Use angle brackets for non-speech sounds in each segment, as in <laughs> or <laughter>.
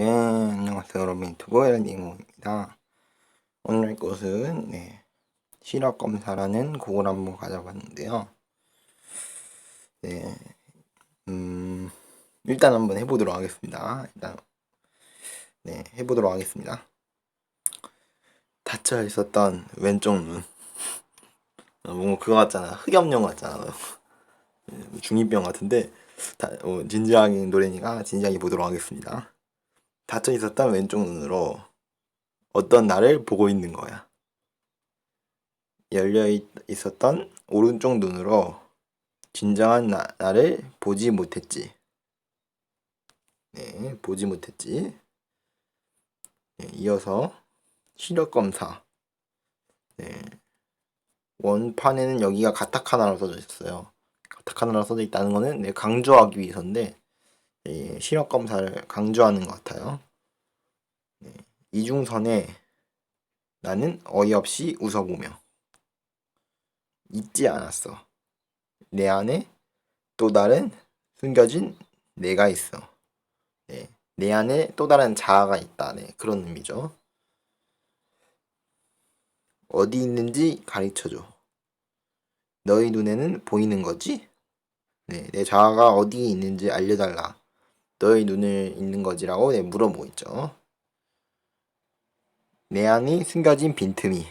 네, 안녕하세요. 여러분 유튜브 에런딩호입니다. 오늘 할 것은 네, 시력 검사라는 곡을 한번 가져봤는데요. 네, 음, 일단 한번 해보도록 하겠습니다. 일단 네, 해보도록 하겠습니다. 닫혀 있었던 왼쪽 눈. 어, 뭔가 그거 같잖아. 흑염룡 같잖아. 네, 중이병 같은데 다, 어, 진지하게 노래니까 진지하게 보도록 하겠습니다. 닫혀 있었던 왼쪽 눈으로 어떤 나를 보고 있는 거야. 열려 있, 있었던 오른쪽 눈으로 진정한 나, 나를 보지 못했지. 네, 보지 못했지. 네, 이어서 시력 검사. 네. 원판에는 여기가 가타카나로 써져 있어요. 가타카나로 써져 있다는 거는 네, 강조하기 위해서인데 예, 시력 검사를 강조하는 것 같아요. 네, 이중선에 나는 어이없이 웃어보며 잊지 않았어. 내 안에 또 다른 숨겨진 내가 있어. 네, 내 안에 또 다른 자아가 있다. 네, 그런 의미죠. 어디 있는지 가르쳐줘. 너희 눈에는 보이는 거지? 네, 내 자아가 어디에 있는지 알려달라. 너의 눈을 있는 거지라고 네, 물어보고 있죠. 내 안이 숨겨진 빈틈이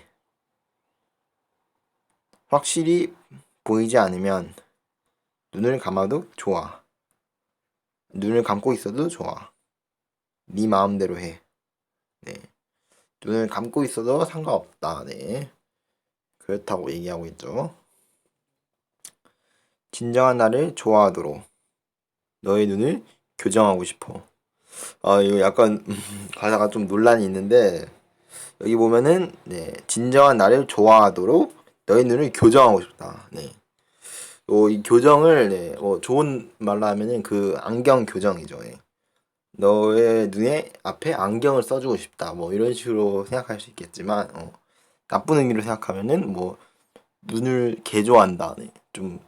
확실히 보이지 않으면 눈을 감아도 좋아. 눈을 감고 있어도 좋아. 네 마음대로 해. 네. 눈을 감고 있어도 상관없다. 네. 그렇다고 얘기하고 있죠. 진정한 나를 좋아하도록 너의 눈을 교정하고 싶어. 아, 이거 약간 <laughs> 가사가 좀 논란이 있는데 여기 보면은 네, 진정한 나를 좋아하도록 너의 눈을 교정하고 싶다. 네. 어, 이 교정을 네, 뭐 좋은 말로 하면은 그 안경 교정이죠. 네. 너의 눈에 앞에 안경을 써주고 싶다. 뭐 이런 식으로 생각할 수 있겠지만 어, 나쁜 의미로 생각하면은 뭐 눈을 개조한다. 네. 좀,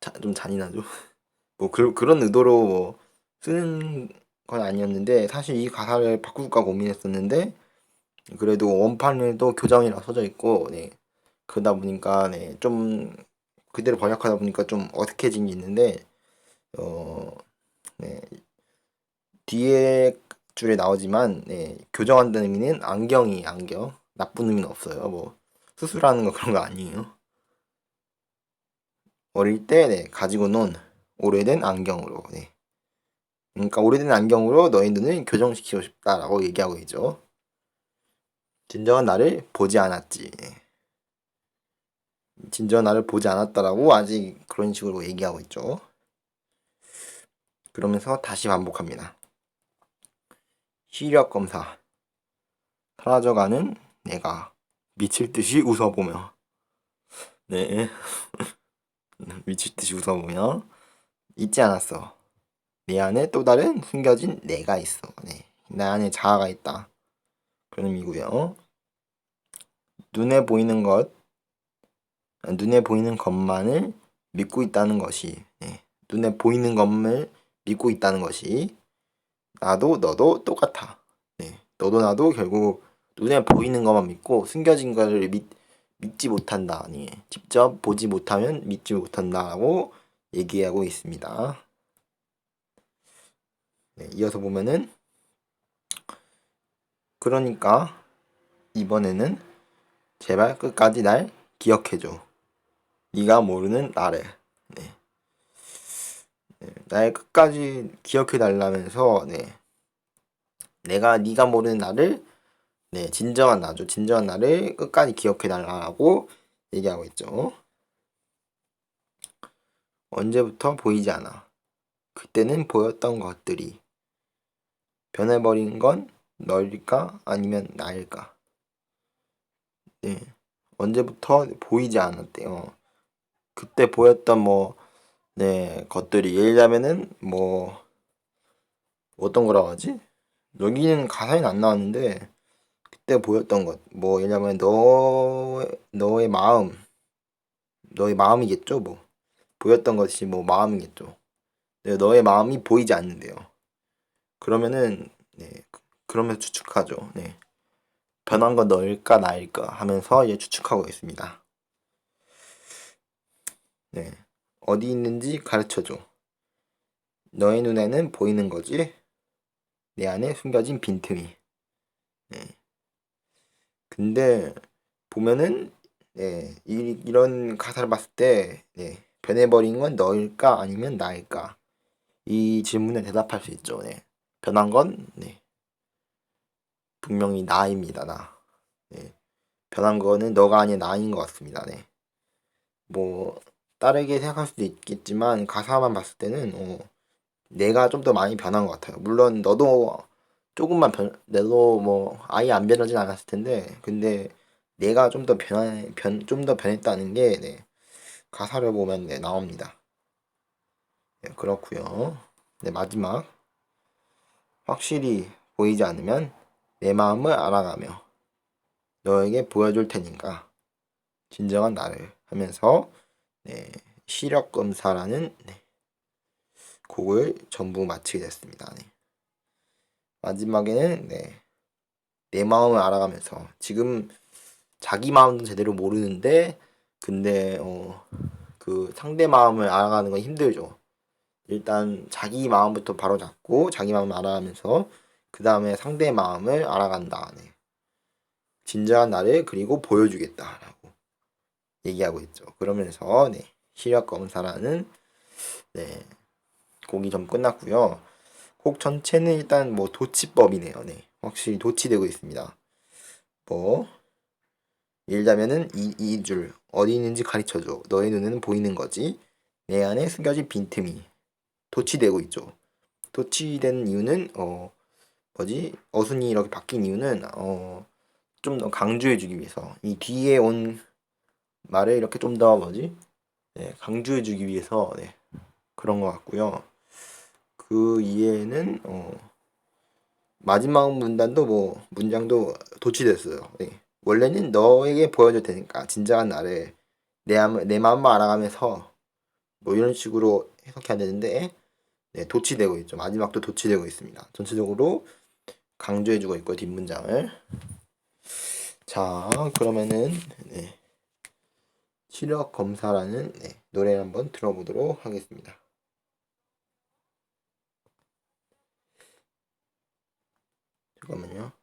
자, 좀 잔인하죠. <laughs> 뭐 그, 그런 의도로 뭐 쓰는 건 아니었는데 사실 이 가사를 바꿀까 고민했었는데 그래도 원판에도 교정이라 써져 있고 네. 그러다 보니까 네. 좀 그대로 번역하다 보니까 좀 어색해진 게 있는데 어 네. 뒤에 줄에 나오지만 네. 교정한다는 의미는 안경이 안경 나쁜 의미는 없어요. 뭐 수술하는 거 그런 거 아니에요. 어릴 때 네. 가지고 논 오래된 안경으로 네. 그러니까 오래된 안경으로 너의 눈을 교정시키고 싶다라고 얘기하고 있죠. 진정한 나를 보지 않았지. 진정한 나를 보지 않았다라고 아직 그런 식으로 얘기하고 있죠. 그러면서 다시 반복합니다. 시력 검사. 사라져가는 내가 미칠 듯이 웃어보며. 네. <laughs> 미칠 듯이 웃어보며. 잊지 않았어. 내 안에 또 다른 숨겨진 내가 있어. 네. 내 안에 자아가 있다. 그런 의미고요. 눈에 보이는 것, 눈에 보이는 것만을 믿고 있다는 것이, 네. 눈에 보이는 것을 믿고 있다는 것이 나도 너도 똑같아. 네. 너도 나도 결국 눈에 보이는 것만 믿고 숨겨진 것을 믿, 믿지 못한다. 아니, 직접 보지 못하면 믿지 못한다라고 얘기하고 있습니다. 네, 이어서 보면은 그러니까 이번에는 제발 끝까지 날 기억해줘. 네가 모르는 나를. 네. 네, 날 끝까지 기억해 달라면서 네. 내가 네가 모르는 나를 네, 진정한 나죠. 진정한 나를 끝까지 기억해 달라고 얘기하고 있죠. 언제부터 보이지 않아. 그때는 보였던 것들이 변해버린 건 너일까 아니면 나일까? 네. 언제부터 보이지 않았대요. 그때 보였던 뭐, 네, 것들이 예를 들자면은 뭐, 어떤 거라고 하지? 여기는 가사에는 안 나왔는데, 그때 보였던 것, 뭐, 예를 들자면 너, 너의 마음, 너의 마음이겠죠, 뭐. 보였던 것이 뭐 마음이겠죠. 네, 너의 마음이 보이지 않는데요. 그러면은 네, 그러면서 추측하죠. 네. 변한 건 너일까 나일까 하면서 이제 추측하고 있습니다. 네. 어디 있는지 가르쳐줘. 너의 눈에는 보이는 거지? 내 안에 숨겨진 빈틈이. 네. 근데 보면은 네, 이, 이런 가사를 봤을 때 네, 변해버린 건 너일까 아니면 나일까? 이 질문에 대답할 수 있죠. 네. 변한 건 네. 분명히 나입니다. 나. 네. 변한 거는 너가 아닌 나인 것 같습니다. 네. 뭐 다르게 생각할 수도 있겠지만 가사만 봤을 때는 어, 내가 좀 더 많이 변한 것 같아요. 물론 너도 조금만 변, 너도 뭐 아예 안 변하진 않았을 텐데 근데 내가 좀 더 변, 변, 좀 더 변했다는 게 네, 가사를 보면 네, 나옵니다. 네, 그렇고요. 네, 마지막 확실히 보이지 않으면 내 마음을 알아가며 너에게 보여줄 테니까 진정한 나를 하면서 네, 시력 검사라는 네, 곡을 전부 마치게 됐습니다. 네. 마지막에는 네, 내 마음을 알아가면서 지금 자기 마음도 제대로 모르는데 근데 어, 그 상대 마음을 알아가는 건 힘들죠. 일단 자기 마음부터 바로 잡고 자기 마음을 알아가면서 그 다음에 상대 마음을 알아간다. 네. 진정한 나를 그리고 보여주겠다라고 얘기하고 있죠. 그러면서 네, 시력 검사라는 네, 곡이 좀 끝났고요. 곡 전체는 일단 뭐 도치법이네요. 네, 확실히 도치되고 있습니다. 뭐 읽자면은 이, 이 줄 어디 있는지 가르쳐줘. 너의 눈에는 보이는 거지. 내 안에 숨겨진 빈틈이 도치되고 있죠. 도치된 이유는 어 뭐지 어순이 이렇게 바뀐 이유는 어 좀 더 강조해주기 위해서 이 뒤에 온 말을 이렇게 좀 더 뭐지 네, 강조해주기 위해서 네, 그런 것 같고요. 그 이해는 어 마지막 문단도 뭐 문장도 도치됐어요. 네. 원래는 너에게 보여줄 테니까 진정한 나를 내, 마음, 내 마음을 알아가면서 뭐 이런 식으로 해석해야 되는데 네, 도치되고 있죠. 마지막도 도치되고 있습니다. 전체적으로 강조해주고 있고 뒷문장을 자 그러면은 네, 시력 검사라는 네, 노래 한번 들어보도록 하겠습니다. 잠깐만요.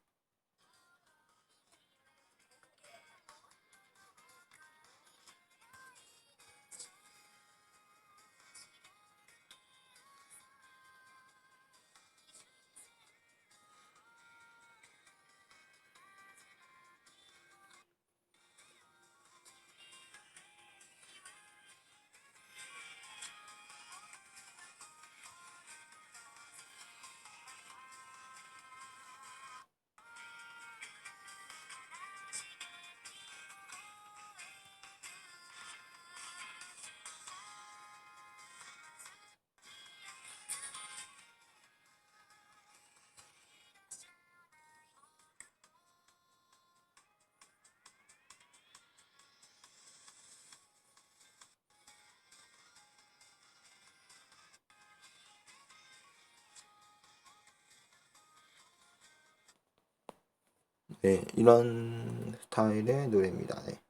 네, 이런 스타일의 노래입니다. 네.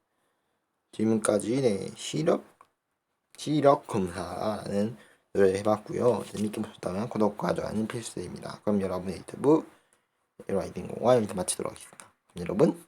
지금까지 네, 시력 시력 검사라는 노래를 해봤고요. 재밌게 보셨다면 구독과 좋아요는 필수입니다. 그럼 여러분의 유튜브 라이딩 공화 마치도록 하겠습니다. 여러분